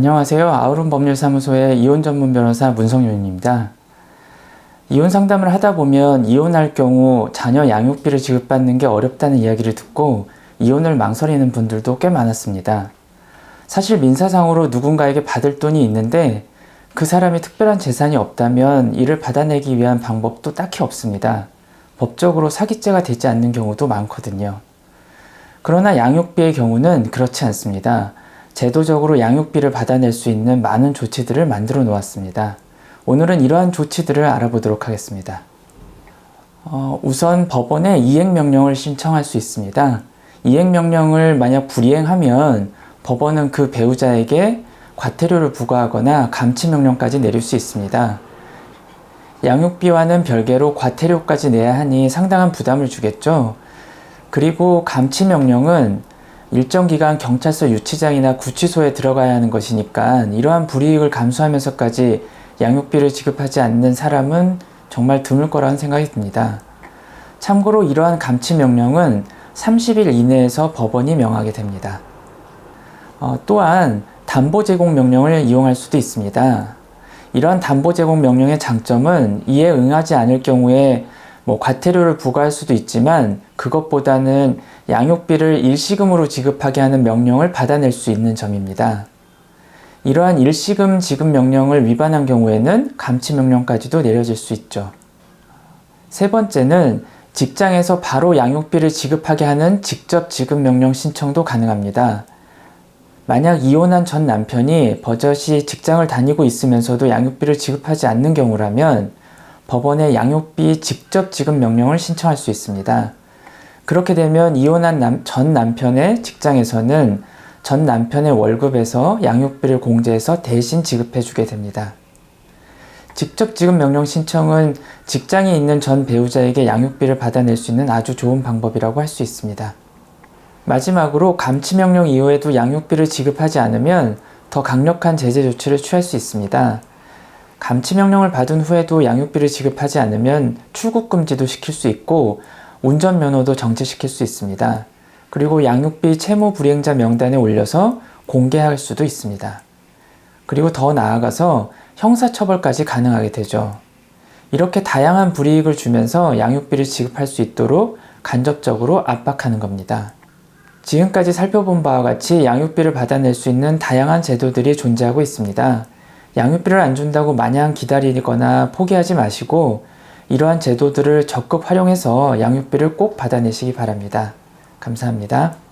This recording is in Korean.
안녕하세요. 아우름 법률사무소의 이혼 전문 변호사 문성윤입니다. 이혼 상담을 하다 보면 이혼할 경우 자녀 양육비를 지급받는 게 어렵다는 이야기를 듣고 이혼을 망설이는 분들도 꽤 많았습니다. 사실 민사상으로 누군가에게 받을 돈이 있는데 그 사람이 특별한 재산이 없다면 이를 받아내기 위한 방법도 딱히 없습니다. 법적으로 사기죄가 되지 않는 경우도 많거든요. 그러나 양육비의 경우는 그렇지 않습니다. 제도적으로 양육비를 받아낼 수 있는 많은 조치들을 만들어 놓았습니다. 오늘은 이러한 조치들을 알아보도록 하겠습니다. 어, 우선 법원에 이행명령을 신청할 수 있습니다. 이행명령을 만약 불이행하면 법원은 그 배우자에게 과태료를 부과하거나 감치명령까지 내릴 수 있습니다. 양육비와는 별개로 과태료까지 내야 하니 상당한 부담을 주겠죠. 그리고 감치명령은 일정 기간 경찰서 유치장이나 구치소에 들어가야 하는 것이니까 이러한 불이익을 감수하면서까지 양육비를 지급하지 않는 사람은 정말 드물 거라는 생각이 듭니다. 참고로 이러한 감치 명령은 30일 이내에서 법원이 명하게 됩니다. 어, 또한 담보 제공 명령을 이용할 수도 있습니다. 이러한 담보 제공 명령의 장점은 이에 응하지 않을 경우에 뭐 과태료를 부과할 수도 있지만 그것보다는 양육비를 일시금으로 지급하게 하는 명령을 받아낼 수 있는 점입니다. 이러한 일시금 지급 명령을 위반한 경우에는 감치 명령까지도 내려질 수 있죠. 세 번째는 직장에서 바로 양육비를 지급하게 하는 직접 지급 명령 신청도 가능합니다. 만약 이혼한 전 남편이 버젓이 직장을 다니고 있으면서도 양육비를 지급하지 않는 경우라면 법원에 양육비 직접 지급 명령을 신청할 수 있습니다. 그렇게 되면 이혼한 남, 전 남편의 직장에서는 전 남편의 월급에서 양육비를 공제해서 대신 지급해 주게 됩니다. 직접 지급 명령 신청은 직장에 있는 전 배우자에게 양육비를 받아낼 수 있는 아주 좋은 방법이라고 할 수 있습니다. 마지막으로 감치 명령 이후에도 양육비를 지급하지 않으면 더 강력한 제재 조치를 취할 수 있습니다. 감치 명령을 받은 후에도 양육비를 지급하지 않으면 출국 금지도 시킬 수 있고 운전면허도 정지시킬 수 있습니다. 그리고 양육비 채무 불이행자 명단에 올려서 공개할 수도 있습니다. 그리고 더 나아가서 형사처벌까지 가능하게 되죠. 이렇게 다양한 불이익을 주면서 양육비를 지급할 수 있도록 간접적으로 압박하는 겁니다. 지금까지 살펴본 바와 같이 양육비를 받아낼 수 있는 다양한 제도들이 존재하고 있습니다. 양육비를 안 준다고 마냥 기다리거나 포기하지 마시고 이러한 제도들을 적극 활용해서 양육비를 꼭 받아내시기 바랍니다. 감사합니다.